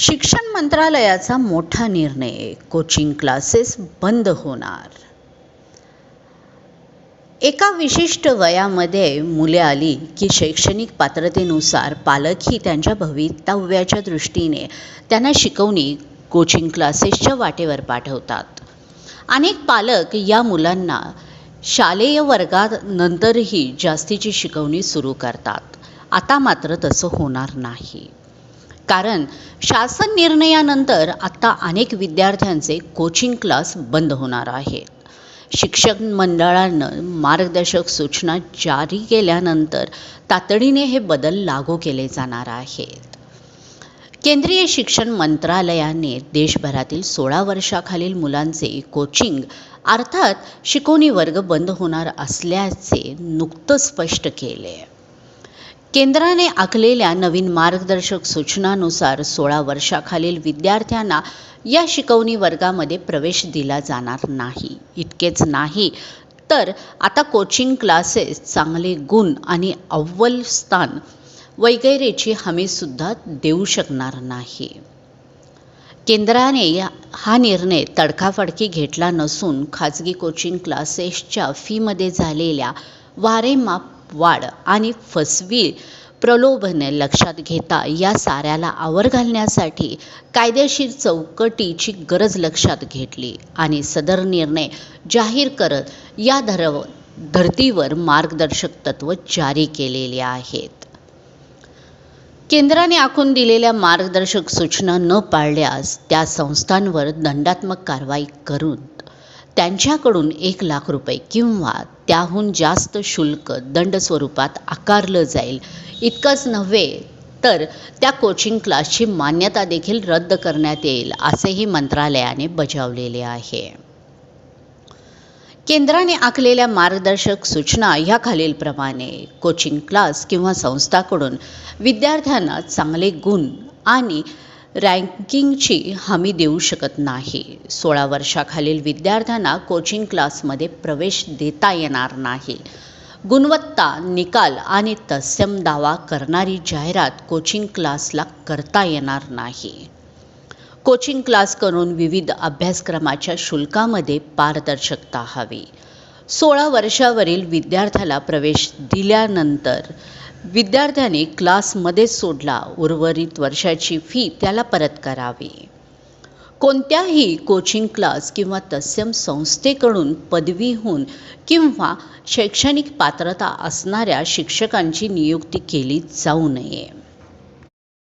शिक्षण मंत्रालयाचा मोठा निर्णय. कोचिंग क्लासेस बंद होणार. एका विशिष्ट वयामध्ये मुले आली की शैक्षणिक पात्रतेनुसार पालकही त्यांच्या भवितव्याच्या दृष्टीने त्यांना शिकवणी कोचिंग क्लासेसच्या वाटेवर पाठवतात. अनेक पालक या मुलांना शालेय वर्गात नंतरही जास्तीची शिकवणी सुरू करतात. आता मात्र तसं होणार नाही. कारण शासन निर्णयानंतर आत्ता अनेक विद्यार्थ्यांचे कोचिंग क्लास बंद होणार आहेत शिक्षक मंडळानं मार्गदर्शक सूचना जारी केल्यानंतर तातडीने हे बदल लागू केले जाणार आहेत. केंद्रीय शिक्षण मंत्रालयाने देशभरातील सोळा वर्षाखालील मुलांचे कोचिंग अर्थात शिकवणी वर्ग बंद होणार असल्याचे नुकतंच स्पष्ट केले केंद्राने आखलेल्या नवीन मार्गदर्शक सूचनानुसार सोळा वर्षाखालील विद्यार्थ्यांना या शिकवणी वर्गामध्ये प्रवेश दिला जाणार नाही. इतकेच नाही तर आता कोचिंग क्लासेस चांगले गुण आणि अव्वल स्थान वगैरेची हमीसुद्धा देऊ शकणार नाही. केंद्राने या- हा निर्णय तडकाफडकी घेतला नसून खाजगी कोचिंग क्लासेसच्या फीमध्ये झालेल्या वारेमाप वाढ आणि फसवी प्रलोभने लक्षात घेता या साऱ्याला आवर घालण्यासाठी कायदेशीर चौकटीची गरज लक्षात घेतली आणि सदर निर्णय जाहीर करत या धर धर्तीवर मार्गदर्शक तत्व जारी केलेली आहेत. केंद्राने आखून दिलेल्या मार्गदर्शक सूचना न पाळल्यास त्या संस्थांवर दंडात्मक कारवाई करून त्यांच्याकडून एक लाख रुपये किंवा त्याहून जास्त शुल्क दंड स्वरूपात आकारलं जाईल. इतकंच नव्हे तर त्या कोचिंग क्लासची मान्यता देखील रद्द करण्यात येईल असेही मंत्रालयाने बजावलेले आहे. केंद्राने आखलेल्या मार्गदर्शक सूचना ह्या खालीलप्रमाणे कोचिंग क्लास किंवा संस्थाकडून विद्यार्थ्यांना चांगले गुण आणि रँकिंगची हमी देऊ शकत नाही. सोळा वर्षाखालील विद्यार्थ्यांना कोचिंग क्लासमध्ये प्रवेश देता येणार नाही. गुणवत्ता निकाल आणि तत्सम दावा करणारी जाहिरात कोचिंग क्लासला करता येणार नाही. कोचिंग क्लास करून विविध अभ्यासक्रमाच्या शुल्कामध्ये पारदर्शकता हवी. सोळा वर्षावरील विद्यार्थ्याला प्रवेश दिल्यानंतर विद्यार्थ्याने क्लासमध्येच सोडला. उर्वरित वर्षाची फी त्याला परत करावी. कोणत्याही कोचिंग क्लास किंवा तत्सम संस्थेकडून पदवीहून किंवा शैक्षणिक पात्रता असणाऱ्या शिक्षकांची नियुक्ती केली जाऊ नये.